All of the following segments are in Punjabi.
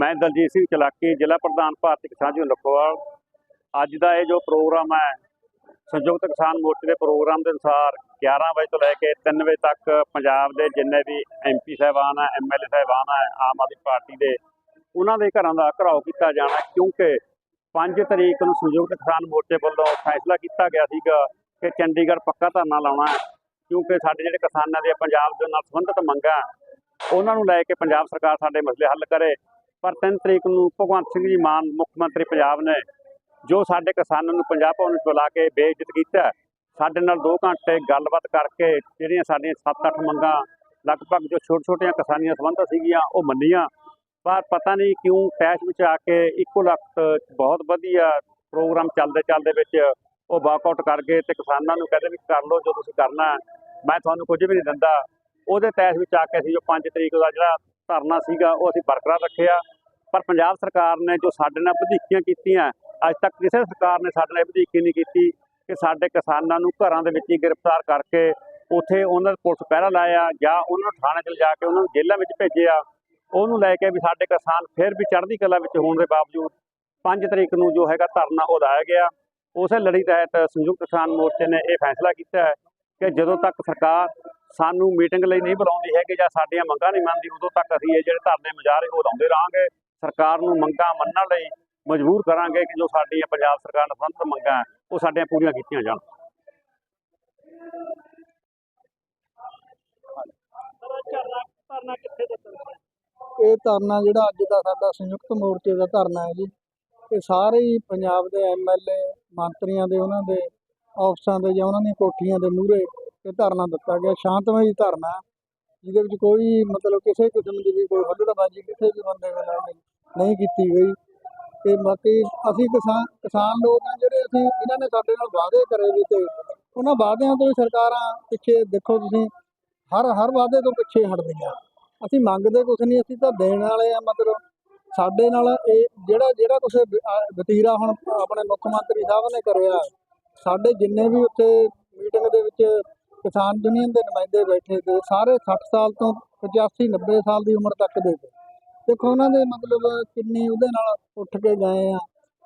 ਮੈਂ ਦਲਜੀਤ ਸਿੰਘ ਚਲਾਕੀ, ਜ਼ਿਲ੍ਹਾ ਪ੍ਰਧਾਨ ਭਾਰਤੀ ਕਿਸਾਨ ਯੂਨੀਅਨ ਲਖੋਵਾਲ। ਅੱਜ ਦਾ ਇਹ ਜੋ ਪ੍ਰੋਗਰਾਮ ਹੈ, ਸੰਯੁਕਤ ਕਿਸਾਨ ਮੋਰਚੇ ਦੇ ਪ੍ਰੋਗਰਾਮ ਦੇ ਅਨੁਸਾਰ 11 ਵਜੇ ਤੋਂ ਲੈ ਕੇ 3 ਵਜੇ ਤੱਕ ਪੰਜਾਬ ਦੇ ਜਿੰਨੇ ਵੀ ਐਮਪੀ ਸਾਹਿਬਾਨ ਆ ਐਮਐਲਏ ਸਾਹਿਬਾਨ ਆ ਆਮ ਆਦਮੀ ਪਾਰਟੀ ਦੇ, ਉਹਨਾਂ ਦੇ ਘਰਾਂ ਦਾ ਘਰਾਓ ਕੀਤਾ ਜਾਣਾ ਕਿਉਂਕਿ 5 ਤਰੀਕ ਨੂੰ ਸੰਯੁਕਤ ਕਿਸਾਨ ਮੋਰਚੇ ਵੱਲੋਂ ਫੈਸਲਾ ਕੀਤਾ ਗਿਆ ਸੀਗਾ ਕਿ ਚੰਡੀਗੜ੍ਹ ਪੱਕਾ ਧਰਨਾ ਲਾਉਣਾ ਹੈ। ਕਿਉਂਕਿ ਸਾਡੇ ਜਿਹੜੇ ਕਿਸਾਨਾਂ ਦੇ ਪੰਜਾਬ ਦੇ ਨਾਲ ਸੰਬੰਧਿਤ ਮੰਗਾਂ, ਉਹਨਾਂ ਨੂੰ ਲੈ ਕੇ ਪੰਜਾਬ ਸਰਕਾਰ ਸਾਡੇ ਮਸਲੇ ਹੱਲ ਕਰੇ। ਪਰ 3 ਤਰੀਕ ਨੂੰ ਭਗਵੰਤ ਸਿੰਘ ਜੀ ਮਾਨ, ਮੁੱਖ ਮੰਤਰੀ ਪੰਜਾਬ ਨੇ ਜੋ ਸਾਡੇ ਕਿਸਾਨਾਂ ਨੂੰ ਪੰਜਾਬ ਭਵਨ ਵਿੱਚ ਬੁਲਾ ਕੇ ਬੇਇੱਜ਼ਤ ਕੀਤਾ ਸਾਡੇ ਨਾਲ 2 ਘੰਟੇ ਗੱਲਬਾਤ ਕਰਕੇ ਜਿਹੜੀਆਂ ਸਾਡੀਆਂ 7-8 ਮੰਗਾਂ, ਲਗਭਗ ਜੋ ਛੋਟ-ਛੋਟੀਆਂ ਕਿਸਾਨੀਆਂ ਸੰਬੰਧਤ ਸੀਗੀਆਂ, ਉਹ ਮੰਨੀਆਂ। ਪਰ ਪਤਾ ਨਹੀਂ ਕਿਉਂ ਤੈਸ਼ ਵਿੱਚ ਆ ਕੇ ਇੱਕੋ ਲੱਖ ਬਹੁਤ ਵਧੀਆ ਪ੍ਰੋਗਰਾਮ ਚੱਲਦੇ ਚੱਲਦੇ ਵਿੱਚ ਉਹ ਵਾਕਆਊਟ ਕਰ ਗਏ ਤੇ ਕਿਸਾਨਾਂ ਨੂੰ ਕਹਿੰਦੇ ਵੀ ਕਰ ਲਓ ਜੋ ਤੁਸੀਂ ਕਰਨਾ ਮੈਂ ਤੁਹਾਨੂੰ ਕੁਝ ਵੀ ਨਹੀਂ ਦਿੰਦਾ। ਉਹਦੇ ਤੈਸ਼ ਵਿੱਚ ਆ ਕੇ ਅਸੀਂ ਜੋ 5 ਤਰੀਕ ਦਾ ਜਿਹੜਾ ਧਰਨਾ ਸੀਗਾ, ਉਹ ਅਸੀਂ ਬਰਕਰਾਰ ਰੱਖਿਆ। ਪਰ ਪੰਜਾਬ ਸਰਕਾਰ ਨੇ ਜੋ ਸਾਡੇ ਨਾਲ ਵਧੀਕੀਆਂ ਕੀਤੀਆਂ, ਅੱਜ ਤੱਕ ਕਿਸੇ ਸਰਕਾਰ ਨੇ ਸਾਡੇ ਨਾਲ ਵਧੀਕੀ ਨਹੀਂ ਕੀਤੀ ਕਿ ਸਾਡੇ ਕਿਸਾਨਾਂ ਨੂੰ ਘਰਾਂ ਦੇ ਵਿੱਚ ਹੀ ਗ੍ਰਿਫਤਾਰ ਕਰਕੇ ਉਥੇ ਉਹਨਾਂ ਦਾ ਪੁਲਿਸ ਪਹਿਰਾ ਲਾਇਆ ਜਾਂ ਉਹਨਾਂ ਨੂੰ ਥਾਣੇ 'ਚ ਲਿਜਾ ਕੇ ਉਹਨਾਂ ਨੂੰ ਜੇਲ੍ਹਾਂ ਵਿੱਚ ਭੇਜਿਆ। ਉਹਨੂੰ ਲੈ ਕੇ ਵੀ ਸਾਡੇ ਕਿਸਾਨ ਫਿਰ ਵੀ ਚੜ੍ਹਦੀ ਕਲਾ ਵਿੱਚ ਹੋਣ ਦੇ ਬਾਵਜੂਦ 5 ਤਰੀਕ ਨੂੰ ਜੋ ਹੈਗਾ ਧਰਨਾ ਉਹ ਲਾਇਆ ਗਿਆ। ਉਸੇ ਲੜੀ ਤਹਿਤ ਸੰਯੁਕਤ ਕਿਸਾਨ ਮੋਰਚੇ ਨੇ ਇਹ ਫੈਸਲਾ ਕੀਤਾ ਹੈ ਕਿ ਜਦੋਂ ਤੱਕ ਸਰਕਾਰ ਸਾਨੂੰ ਮੀਟਿੰਗ ਲਈ ਨਹੀਂ ਬੁਲਾਉਂਦੀ ਹੈਗੀ ਜਾਂ ਸਾਡੀਆਂ ਮੰਗਾਂ ਨਹੀਂ ਮੰਨਦੀ, ਉਦੋਂ ਤੱਕ ਅਸੀਂ ਇਹ ਜਿਹੜੇ ਧਰਨੇ ਮੁਜ਼ਾਹਰੇ ਉਹ ਲਾਉਂਦੇ ਰਹਾਂਗੇ। ਸਰਕਾਰ ਨੂੰ ਮੰਗਾਂ ਮੰਨਣ ਲਈ ਮਜਬੂਰ ਕਰਾਂਗੇ ਕਿ ਜੋ ਸਾਡੀਆਂ ਪੰਜਾਬ ਸਰਕਾਰ ਨਾਲ ਸੰਬੰਧਿਤ ਮੰਗਾਂ, ਉਹ ਸਾਡੀਆਂ ਪੂਰੀਆਂ ਕੀਤੀਆਂ ਜਾਣ। ਇਹ ਧਰਨਾ ਜਿਹੜਾ ਅੱਜ ਦਾ ਸਾਡਾ ਸੰਯੁਕਤ ਮੋਰਚੇ ਦਾ ਧਰਨਾ ਹੈ ਜੀ। ਇਹ ਸਾਰੇ ਹੀ ਪੰਜਾਬ ਦੇ ਐਮਐਲਏ ਮੰਤਰੀਆਂ ਦੇ, ਉਹਨਾਂ ਦੇ, ਆਫਿਸਾਂ ਦੇ ਜਾਂ ਉਹਨਾਂ ਦੀਆਂ ਕੋਠੀਆਂ ਦੇ ਮੂਹਰੇ ਇਹ ਧਰਨਾ ਦਿੱਤਾ ਗਿਆ। ਸ਼ਾਂਤਮਈ ਧਰਨਾ ਜਿਹਦੇ ਵਿੱਚ ਕੋਈ ਮਤਲਬ ਕਿਸੇ ਕਿਸਮ ਦੀ ਵੀ ਕੋਈ ਹੱਲੜਬਾਜ਼ੀ ਕਿਸੇ ਵੀ ਬੰਦੇ ਵੱਲੋਂ ਨਹੀਂ ਨਹੀਂ ਕੀਤੀ ਗਈ ਤੇ ਬਾਕੀ ਅਸੀਂ ਕਿਸਾਨ ਕਿਸਾਨ ਲੋਕ ਹਾਂ ਜਿਹੜੇ ਅਸੀਂ ਇਹਨਾਂ ਨੇ ਸਾਡੇ ਨਾਲ ਵਾਅਦੇ ਕਰੇ ਵੀ ਤੇ ਉਹਨਾਂ ਵਾਅਦਿਆਂ ਤੋਂ ਹੀ ਸਰਕਾਰਾਂ ਪਿੱਛੇ ਦੇਖੋ ਤੁਸੀਂ, ਹਰ ਹਰ ਵਾਅਦੇ ਤੋਂ ਪਿੱਛੇ ਹਟਦੀਆਂ। ਅਸੀਂ ਮੰਗਦੇ ਕੁਛ ਨਹੀਂ, ਅਸੀਂ ਤਾਂ ਦੇਣ ਵਾਲੇ ਆ ਮਤਲਬ ਸਾਡੇ ਨਾਲ ਇਹ ਜਿਹੜਾ ਜਿਹੜਾ ਕੁਛ ਵਤੀਰਾ ਹੁਣ ਆਪਣੇ ਮੁੱਖ ਮੰਤਰੀ ਸਾਹਿਬ ਨੇ ਕਰਿਆ, ਸਾਡੇ ਜਿੰਨੇ ਵੀ ਉੱਥੇ ਮੀਟਿੰਗ ਦੇ ਵਿੱਚ ਕਿਸਾਨ ਯੂਨੀਅਨ ਦੇ ਨੁਮਾਇੰਦੇ ਬੈਠੇ ਤੇ ਸਾਰੇ 60 ਸਾਲ ਤੋਂ 85 90 ਸਾਲ ਦੀ ਉਮਰ ਤੱਕ ਦੇ ਤੇ ਦੇਖੋ ਉਹਨਾਂ ਦੇ ਮਤਲਬ ਕਿੰਨੀ ਉਹਦੇ ਨਾਲ ਉੱਠ ਕੇ ਗਏ ਆ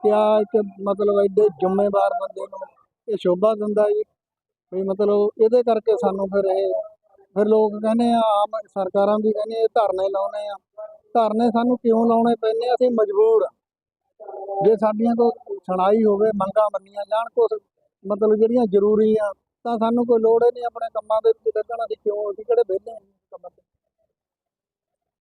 ਕਿਆ ਇੱਕ ਮਤਲਬ ਐਡੇ ਜ਼ਿੰਮੇਵਾਰ ਬੰਦੇ ਨੂੰ ਇਹ ਸ਼ੋਭਾ ਦਿੰਦਾ ਜੀ। ਵੀ ਮਤਲਬ ਇਹਦੇ ਕਰਕੇ ਸਾਨੂੰ ਫਿਰ ਇਹ, ਫਿਰ ਲੋਕ ਕਹਿੰਦੇ ਆ, ਆਮ ਸਰਕਾਰਾਂ ਵੀ ਕਹਿੰਦੇ ਇਹ ਧਰਨੇ ਲਾਉਣੇ ਆ। ਧਰਨੇ ਸਾਨੂੰ ਕਿਉਂ ਲਾਉਣੇ ਪੈਂਦੇ ਅਸੀਂ ਮਜਬੂਰ ਆ। ਜੇ ਸਾਡੀਆਂ ਤੋਂ ਸੁਣਾਈ ਹੋਵੇ, ਮੰਗਾਂ ਮੰਨੀਆਂ ਜਾਣ, ਕੁਛ ਮਤਲਬ ਜਿਹੜੀਆਂ ਜ਼ਰੂਰੀ ਆ ਤਾਂ ਸਾਨੂੰ ਕੋਈ ਲੋੜ ਹੀ ਨਹੀਂ ਆਪਣੇ ਕੰਮਾਂ ਦੇ ਵਿੱਚ ਲੱਗਣ ਦੀ, ਕਿਉਂ ਅਸੀਂ ਕਿਹੜੇ ਵਿਹਲੇ ਹਾਂ?